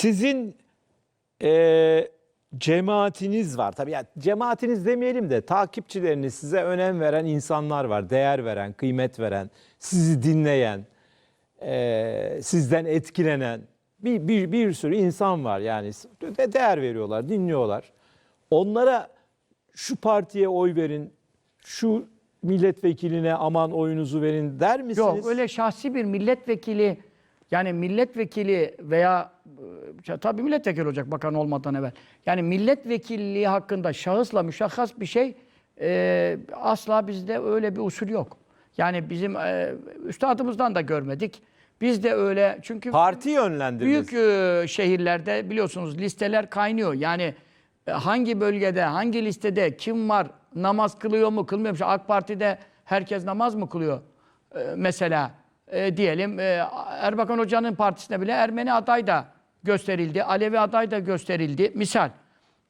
Sizin e, cemaatiniz var. Tabii ya cemaatiniz demeyelim de takipçileriniz size önem veren insanlar var. Değer veren, kıymet veren, sizi dinleyen, e, sizden etkilenen bir, bir, bir sürü insan var. Yani de değer veriyorlar, dinliyorlar. Onlara şu partiye oy verin, şu milletvekiline aman oyunuzu verin der misiniz? Yok öyle şahsi bir milletvekili yani milletvekili veya e, tabii milletvekili olacak bakan olmadan evvel. Yani milletvekilliği hakkında şahısla müşahhas bir şey e, asla bizde öyle bir usul yok. Yani bizim e, üstadımızdan da görmedik. Biz de öyle çünkü Parti yönlendirmesi. büyük e, şehirlerde biliyorsunuz listeler kaynıyor. Yani e, hangi bölgede, hangi listede kim var, namaz kılıyor mu, kılmıyor mu? İşte AK Parti'de herkes namaz mı kılıyor? E, mesela e, diyelim e, Erbakan Hoca'nın partisine bile Ermeni aday da gösterildi, Alevi aday da gösterildi. Misal.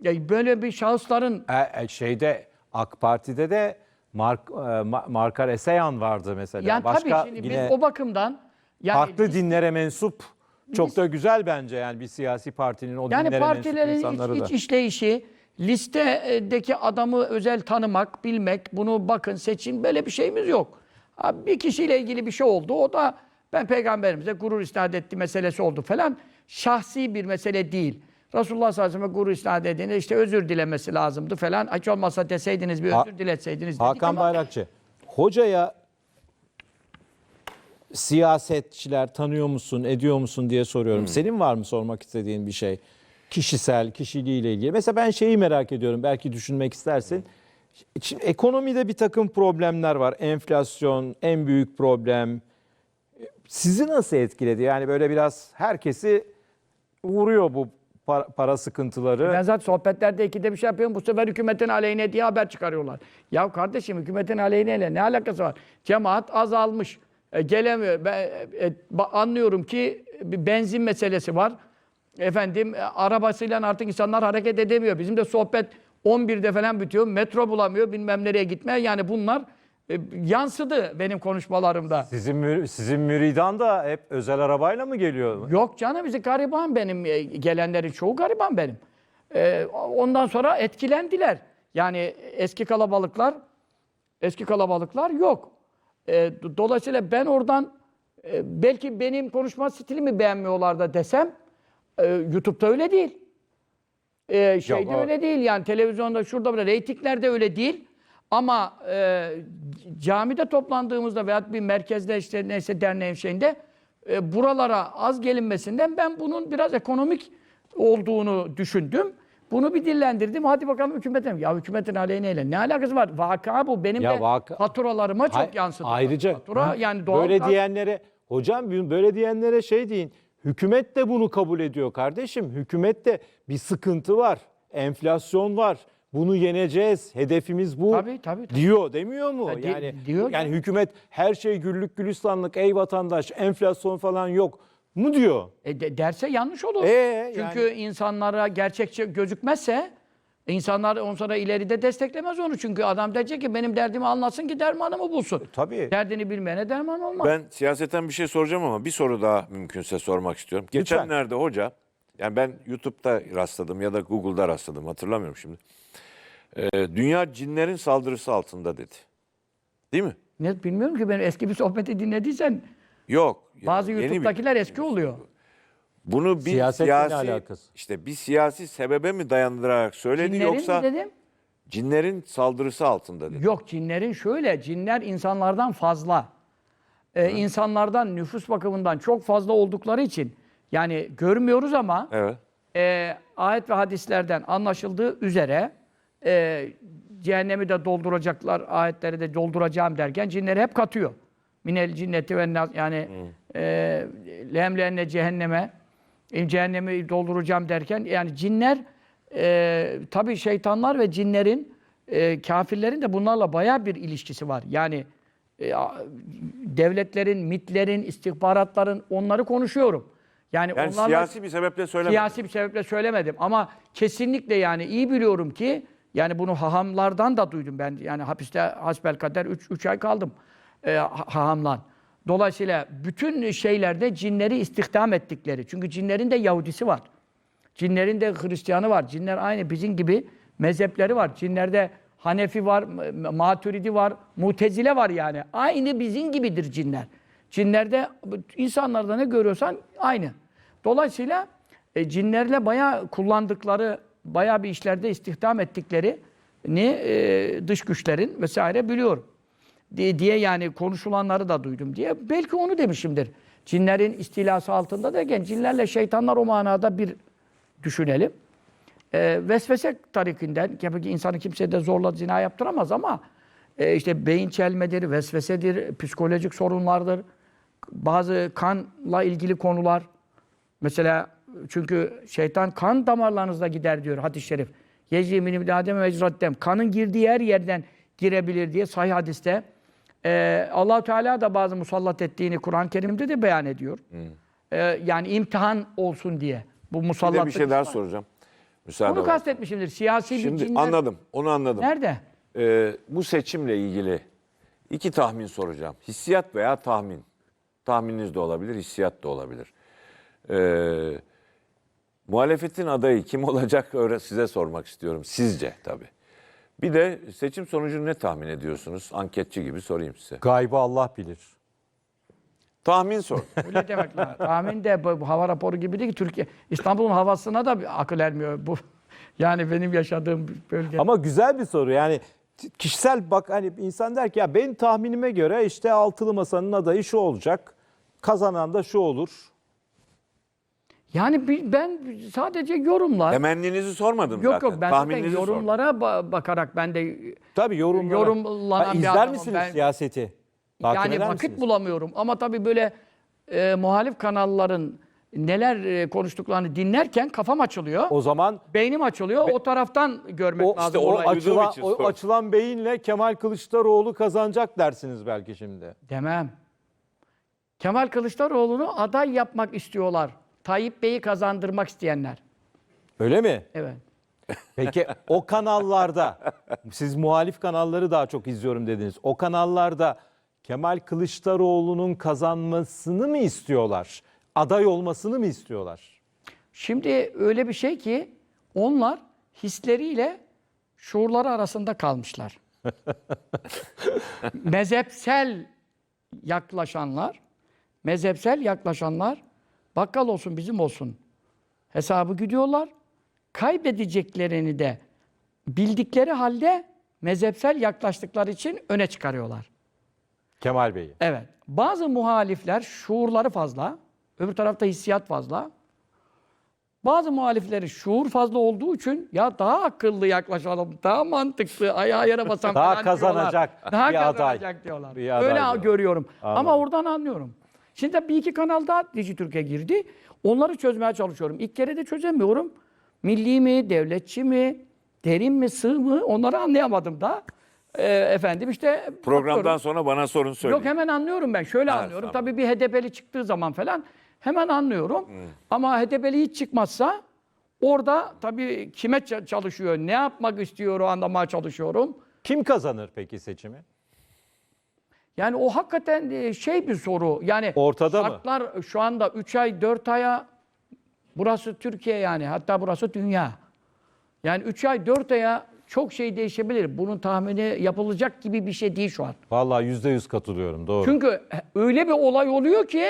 Ya böyle bir şahısların E, e, şeyde AK Parti'de de Mark, e, Ma- Markar Eseyan vardı mesela. yani Başka tabii şimdi yine biz o bakımdan yani farklı dinlere mensup çok da güzel bence yani bir siyasi partinin o Yani dinlere mensup partilerin insanları iç, da. iç işleyişi, listedeki adamı özel tanımak, bilmek, bunu bakın seçin böyle bir şeyimiz yok. Ha, Bir kişiyle ilgili bir şey oldu. O da ben peygamberimize gurur isnat etti meselesi oldu falan. Şahsi bir mesele değil. Resulullah sallallahu aleyhi ve sellem gurur isnat edince işte özür dilemesi lazımdı falan. Hiç olmazsa deseydiniz bir Ha- özür diletseydiniz dedik Hakan ama Bayrakçı, hocaya siyasetçiler tanıyor musun, ediyor musun diye soruyorum. Hmm. Senin var mı sormak istediğin bir şey? Kişisel, kişiliğiyle ilgili. Mesela ben şeyi merak ediyorum, belki düşünmek istersin. Şimdi ekonomide bir takım problemler var. Enflasyon en büyük problem. Sizi nasıl etkiledi? Yani böyle biraz herkesi vuruyor bu para, para sıkıntıları. Ben zaten sohbetlerde ikide bir şey yapıyorum. Bu sefer hükümetin aleyhine diye haber çıkarıyorlar. Ya kardeşim hükümetin aleyhineyle ne alakası var? Cemaat azalmış. E, gelemiyor. Ben e, anlıyorum ki bir benzin meselesi var. Efendim e, arabasıyla artık insanlar hareket edemiyor. Bizim de sohbet 11'de falan bitiyor. Metro bulamıyor. Bilmem nereye gitmeye. Yani bunlar e, yansıdı benim konuşmalarımda. Sizin mür- sizin müridan da hep özel arabayla mı geliyor? Yok canım bizi gariban benim. e, Gelenlerin çoğu gariban benim. E, ondan sonra etkilendiler. Yani eski kalabalıklar eski kalabalıklar yok. E, do- dolayısıyla ben oradan e, belki benim konuşma stilimi beğenmiyorlar da desem e, YouTube'da öyle değil. E, şeyde o- öyle değil yani televizyonda şurada böyle reytinglerde öyle değil. Ama e, camide toplandığımızda veya bir merkezde işte neyse derneğin şeyinde e, buralara az gelinmesinden ben bunun biraz ekonomik olduğunu düşündüm. Bunu bir dillendirdim. Hadi bakalım hükümetin. Ya hükümetin aleyhineyle ne alakası var? Vaka bu. Benim Ya de vaka- faturalarıma çok Hay- yansıdı. Ayrıca Fatura yani doğal böyle gaz- diyenlere hocam böyle diyenlere şey deyin. Hükümet de bunu kabul ediyor kardeşim. Hükümette bir sıkıntı var. Enflasyon var. Bunu yeneceğiz. Hedefimiz bu. Tabii, tabii, tabii. Diyor demiyor mu? Di- yani diyor yani ya. hükümet her şey güllük gülistanlık ey vatandaş enflasyon falan yok mu diyor. E de- derse yanlış olur. Ee, Çünkü yani- insanlara gerçekçi gözükmezse insanlar on sonra ileride desteklemez onu. Çünkü adam diyecek ki benim derdimi anlasın ki dermanımı bulsun. Tabii. Derdini bilmeyene derman olmaz. Ben siyaseten bir şey soracağım ama bir soru daha mümkünse sormak istiyorum. Lütfen. Geçenlerde hoca, yani ben YouTube'da rastladım ya da Google'da rastladım hatırlamıyorum şimdi. Ee, dünya cinlerin saldırısı altında dedi. Değil mi? Ne bilmiyorum ki ben eski bir sohbeti dinlediysen Yok. bazı yeni bir- YouTube'dakiler eski oluyor. Bunu bir Siyasetle ne siyasi alakası? işte bir siyasi sebebe mi dayandırarak söyledi Cinlerin yoksa mi dedim? cinlerin saldırısı altında dedi. Yok cinlerin şöyle, cinler insanlardan fazla. Ee, insanlardan nüfus bakımından çok fazla oldukları için yani görmüyoruz ama Evet. e, ayet ve hadislerden anlaşıldığı üzere e, cehennemi de dolduracaklar, ayetleri de dolduracağım derken cinleri hep katıyor. Minel cinneti ve nas yani e, lemlenne cehenneme cehennemi dolduracağım derken yani cinler e, tabii şeytanlar ve cinlerin e, kafirlerin de bunlarla bayağı bir ilişkisi var. Yani e, devletlerin, mitlerin, istihbaratların onları konuşuyorum. Yani, Yani onlarla siyasi bir sebeple söylemedim. Siyasi bir sebeple söylemedim ama kesinlikle yani iyi biliyorum ki yani bunu hahamlardan da duydum ben. Yani hapiste hasbelkader 3 ay kaldım e, ha- hahamlan. Dolayısıyla bütün şeylerde cinleri istihdam ettikleri. Çünkü cinlerin de Yahudisi var. Cinlerin de Hristiyanı var. Cinler aynı bizim gibi mezhepleri var. Cinlerde Hanefi var, Maturidi var, Mutezile var yani. Aynı bizim gibidir cinler. Cinlerde insanlarda ne görüyorsan aynı. Dolayısıyla e, cinlerle bayağı kullandıkları, bayağı bir işlerde istihdam ettikleri ni e, dış güçlerin vesaire biliyorum. Diye, yani konuşulanları da duydum diye. Belki onu demişimdir. Cinlerin istilası altında derken cinlerle şeytanlar o manada bir düşünelim. E, vesvese tarikinden, ki insanı kimse de zorla zina yaptıramaz ama e, işte beyin çelmedir, vesvesedir, psikolojik sorunlardır. Bazı kanla ilgili konular. Mesela çünkü şeytan kan damarlarınızda gider diyor hadis-i şerif. Yecimini bir adem mecraddem. Kanın girdiği her yerden girebilir diye sahih hadiste. Ee, allah Teala da bazı musallat ettiğini Kur'an-ı Kerim'de de beyan ediyor. Ee, yani imtihan olsun diye. Bu Bir de musallat bir şey daha soracağım. Müsaade Onu var. kastetmişimdir. Siyasi bir Şimdi cinler. anladım. Onu anladım. Nerede? Ee, bu seçimle ilgili iki tahmin soracağım. Hissiyat veya tahmin. Tahmininiz de olabilir, hissiyat da olabilir. Ee, muhalefetin adayı kim olacak öyle size sormak istiyorum. Sizce tabii. Bir de seçim sonucunu ne tahmin ediyorsunuz? Anketçi gibi sorayım size. Gaybı Allah bilir. Tahmin sor. Öyle demek lazım. Tahmin de bu, bu hava raporu gibi değil ki Türkiye. İstanbul'un havasına da bir akıl ermiyor bu. Yani benim yaşadığım bölge. Ama güzel bir soru. Yani kişisel bak hani insan der ki ya benim tahminime göre işte altılı masanın adayı şu olacak. Kazanan da şu olur. Yani ben sadece yorumlar. Temenninizi sormadım yok zaten. yok ben zaten Tahmininizi sordum. yorumlara ba- bakarak ben de Tabii yorumlara. Yorumlanan Ha, bir izler adamım misiniz ben. siyaseti? Takip yani vakit misiniz? bulamıyorum. Ama tabii böyle e, muhalif kanalların neler e, konuştuklarını dinlerken kafam açılıyor. O zaman beynim açılıyor. o taraftan görmek o, lazım. o, olayı. açılan, o açılan beyinle Kemal Kılıçdaroğlu kazanacak dersiniz belki şimdi. Demem. Kemal Kılıçdaroğlu'nu aday yapmak istiyorlar. Tayyip Bey'i kazandırmak isteyenler. Öyle mi? Evet. Peki o kanallarda, siz muhalif kanalları daha çok izliyorum dediniz. O kanallarda Kemal Kılıçdaroğlu'nun kazanmasını mı istiyorlar? Aday olmasını mı istiyorlar? Şimdi öyle bir şey ki onlar hisleriyle şuurları arasında kalmışlar. mezhepsel yaklaşanlar, mezhepsel yaklaşanlar bakkal olsun bizim olsun hesabı gidiyorlar. Kaybedeceklerini de bildikleri halde mezhepsel yaklaştıkları için öne çıkarıyorlar. Kemal Bey'i. Evet. Bazı muhalifler şuurları fazla, öbür tarafta hissiyat fazla. Bazı muhalifleri şuur fazla olduğu için ya daha akıllı yaklaşalım, daha mantıklı, ayağa yere basan Daha falan kazanacak diyorlar. Daha bir aday. kazanacak diyorlar. Bir aday Öyle diyorlar. görüyorum. Anladım. Ama oradan anlıyorum. Şimdi bir iki kanal daha Dijitürk'e girdi. Onları çözmeye çalışıyorum. İlk kere de çözemiyorum. Milli mi, devletçi mi, derin mi, sığ mı onları anlayamadım da. Ee, efendim işte Programdan bakıyorum. sonra bana sorun söyleyin. Yok hemen anlıyorum ben. Şöyle Ha, anlıyorum. tamam. Tabii bir HDP'li çıktığı zaman falan hemen anlıyorum. Ama HDP'li hiç çıkmazsa orada tabii kime ça- çalışıyor, ne yapmak istiyor o anlamaya çalışıyorum. Kim kazanır peki seçimi? Yani o hakikaten e, şey bir soru. Yani Ortada mı? şartlar şu anda 3 ay 4 aya burası Türkiye yani hatta burası dünya. Yani 3 ay 4 aya çok şey değişebilir. Bunun tahmini yapılacak gibi bir şey değil şu an. Vallahi yüzde yüz katılıyorum doğru. Çünkü öyle bir olay oluyor ki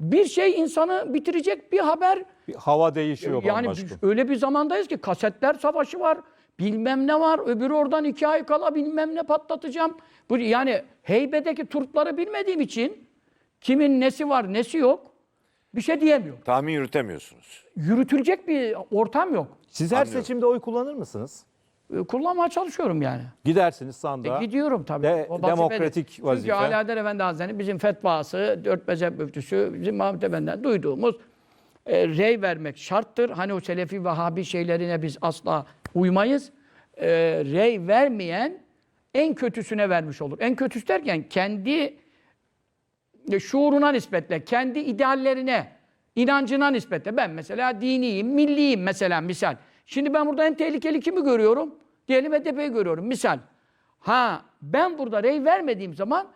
bir şey insanı bitirecek bir haber. Bir hava değişiyor Yani bambaşka. öyle bir zamandayız ki kasetler savaşı var. Bilmem ne var. Öbürü oradan iki ay kala bilmem ne patlatacağım. Bu yani heybedeki turpları bilmediğim için kimin nesi var nesi yok bir şey diyemiyorum. Tahmin yürütemiyorsunuz. Yürütülecek bir ortam yok. Siz her Anlıyorum. seçimde oy kullanır mısınız? Ee, Kullanmaya çalışıyorum yani. Gidersiniz sandığa. E, gidiyorum tabii. De- O vazife demokratik Çünkü vazife. Ali Adel Efendi Hazretleri bizim fetvası, dört mezhep müftüsü, bizim Mahmut Efendi'den duyduğumuz e, rey vermek şarttır. Hani o Selefi Vahabi şeylerine biz asla uymayız. E, rey vermeyen en kötüsüne vermiş olur. En kötüsü derken kendi e, şuuruna nispetle, kendi ideallerine, inancına nispetle. Ben mesela diniyim, milliyim mesela misal. Şimdi ben burada en tehlikeli kimi görüyorum? Diyelim HDP'yi görüyorum misal. Ha ben burada rey vermediğim zaman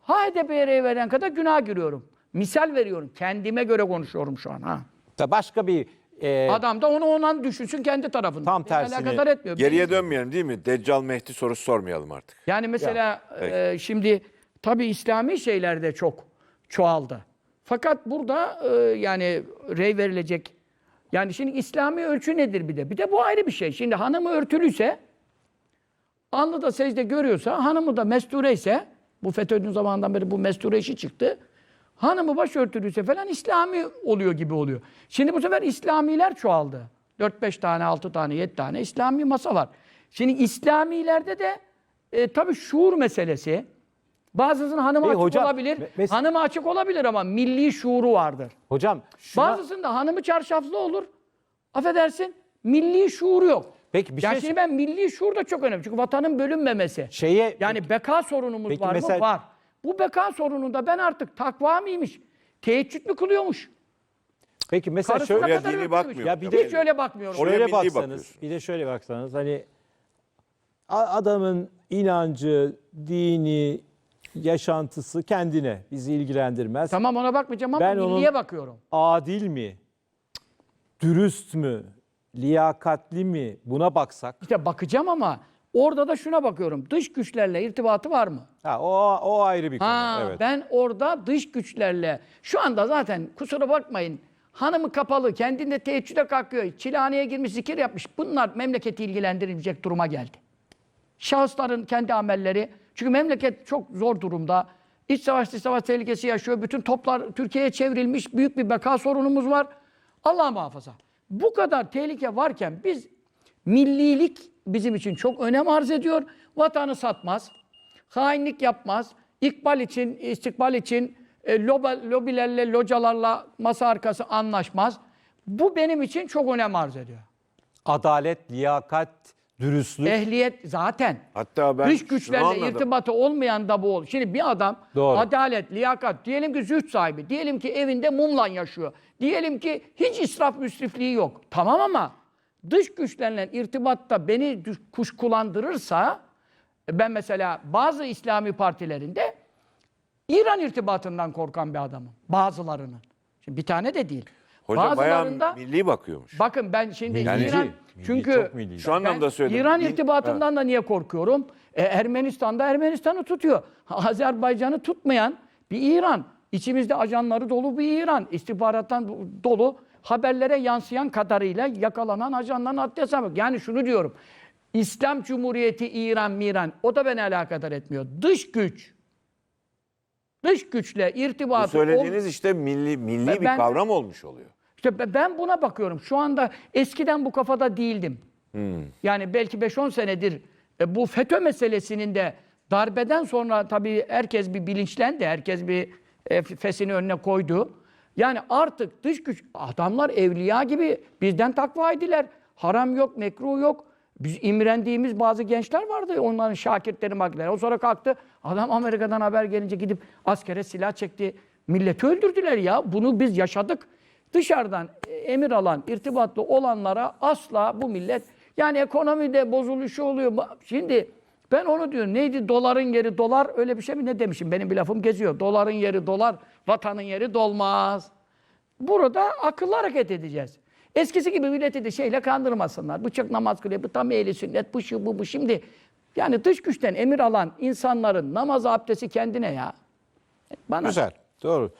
ha HDP'ye rey veren kadar günah giriyorum. Misal veriyorum. Kendime göre konuşuyorum şu an. Ha. Başka bir e, Adam da onu ondan düşünsün kendi tarafından. Tam Beni tersini- Alakadar etmiyor. Geriye dönmeyelim değil mi? Deccal Mehdi sorusu sormayalım artık. Yani mesela e, şimdi tabii İslami şeyler de çok çoğaldı. Fakat burada e, yani rey verilecek yani şimdi İslami ölçü nedir bir de? Bir de bu ayrı bir şey. Şimdi hanımı örtülüyse alnı secde görüyorsa, hanımı da mesture ise bu FETÖ'nün zamanından beri bu mesture işi çıktı. Hanımı başörtülüyse falan İslami oluyor gibi oluyor. Şimdi bu sefer İslamiler çoğaldı. 4-5 tane, 6 tane, 7 tane İslami masa var. Şimdi İslamilerde de e, tabii şuur meselesi. Bazısının hanımı Peki açık hocam, olabilir. me- mes- hanımı açık olabilir ama milli şuuru vardır. hocam şuna, Bazısında hanımı çarşaflı olur. Affedersin, milli şuuru yok. Peki bir ya şey- şimdi ben milli şuur da çok önemli. Çünkü vatanın bölünmemesi. şeye Yani beka sorunumuz Peki var mesela- mı? Var. Bu beka sorununda ben artık takva mıymış? Teheccüd mü kılıyormuş? peki mesela Karısına şöyle kadar dini öpmüş. bakmıyor. Ya bir Hiç de- öyle bakmıyorum. Oraya şöyle milli baksanız, bakıyorsun. bir de şöyle baksanız hani a- adamın inancı, dini, yaşantısı kendine bizi ilgilendirmez. Tamam ona bakmayacağım ama Ben milliye onun- bakıyorum. Adil mi? Dürüst mü? Liyakatli mi? Buna baksak. İşte bakacağım ama orada da şuna bakıyorum. Dış güçlerle irtibatı var mı? Ha, o, o ayrı bir konu. Ha, evet. ben orada dış güçlerle şu anda zaten kusura bakmayın hanımı kapalı kendinde teheccüde kalkıyor çilehaneye girmiş zikir yapmış bunlar memleketi ilgilendirecek duruma geldi. Şahısların kendi amelleri çünkü memleket çok zor durumda. İç savaş, dış savaş tehlikesi yaşıyor. Bütün toplar Türkiye'ye çevrilmiş. Büyük bir beka sorunumuz var. Allah muhafaza. Bu kadar tehlike varken biz millilik bizim için çok önem arz ediyor. Vatanı satmaz. Hainlik yapmaz. İkbal için, istikbal için e, loba, lobilerle, localarla masa arkası anlaşmaz. Bu benim için çok önem arz ediyor. Adalet, liyakat, dürüstlük. Ehliyet zaten. Hatta ben Dış güçlerle anladım. irtibatı olmayan da bu olur. Şimdi bir adam Doğru. adalet, liyakat, diyelim ki züht sahibi, diyelim ki evinde mumla yaşıyor, diyelim ki hiç israf müsrifliği yok. Tamam ama dış güçlerle irtibatta beni kuşkulandırırsa, ben mesela bazı İslami partilerinde İran irtibatından korkan bir adamım. Bazılarının. Şimdi bir tane de değil. Hoca bayağı Bazılarında milli bakıyormuş. bakın ben şimdi Yani- İran Milli, çünkü milli. Şu anlamda söyledim. İran irtibatından da niye korkuyorum? E, Ermenistan'da Ermenistan'ı tutuyor. Azerbaycan'ı tutmayan bir İran. İçimizde ajanları dolu bir İran. İstihbarattan dolu haberlere yansıyan kadarıyla yakalanan ajanların haddi hesabı. Yani şunu diyorum. İslam Cumhuriyeti İran, Miran o da beni alakadar etmiyor. Dış güç. Dış güçle Bu irtibatı ol- söylediğiniz işte milli milli Ben- bir kavram olmuş oluyor. işte be- ben buna bakıyorum. Şu anda eskiden bu kafada değildim. Yani belki 5-10 senedir e, bu FETÖ meselesinin de darbeden sonra tabii herkes bir bilinçlendi. Herkes bir e, fesini önüne koydu. Yani artık dış güç adamlar evliya gibi bizden takva ediler. Haram yok, mekruh yok. Biz imrendiğimiz bazı gençler vardı. Onların şakirtleri makineleri. O sonra kalktı. Adam Amerika'dan haber gelince gidip askere silah çekti. Milleti öldürdüler ya. Bunu biz yaşadık. Dışarıdan emir alan, irtibatlı olanlara asla bu millet yani ekonomide bozuluşu oluyor. Şimdi ben onu diyorum. Neydi doların yeri dolar öyle bir şey mi ne demişim? Benim bir lafım geziyor. Doların yeri dolar, vatanın yeri dolmaz. Burada akıllı hareket edeceğiz. Eskisi gibi milleti de şeyle kandırmasınlar. Bu çok namaz kılıyor, bu tam ehli sünnet, bu şu bu bu. Şimdi yani dış güçten emir alan insanların namaz abdesti kendine ya. Bana Güzel. Doğru.